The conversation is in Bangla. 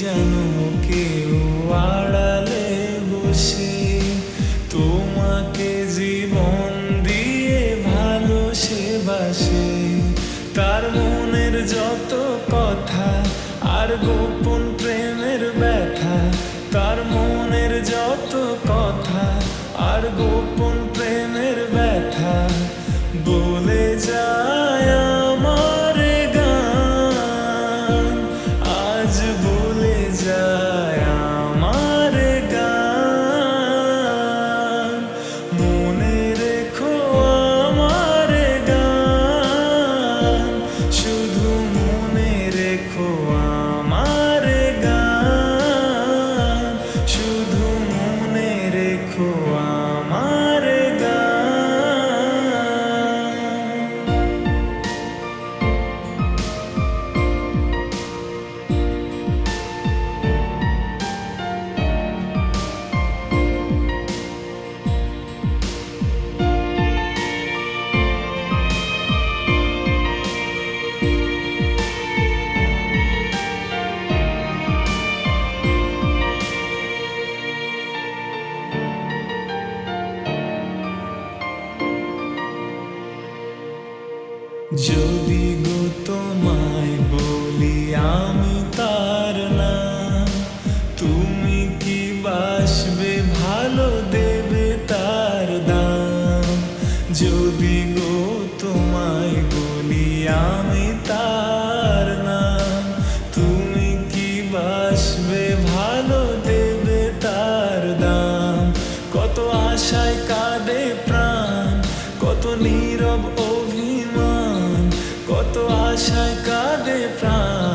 জানো কেউ আড়ালে বসে তোমাকে জীবন দিয়ে ভালো সে তার মনের যত কথা আর গোপন প্রেমের ব্যথা তার মনের যত কথা আর গোপন You যদি গো তোমায় বলি আমি তার না, তুমি কি বাসবে? ভালো দেবে তার দাম। যদি গো তোমায় বলি আমি তার না, তুমি কি বাসবে? ভালো দেবে তার দাম। কত আশায় কাঁদে প্রাণ, কত নীরব আশায় কাঁদে প্রাণ।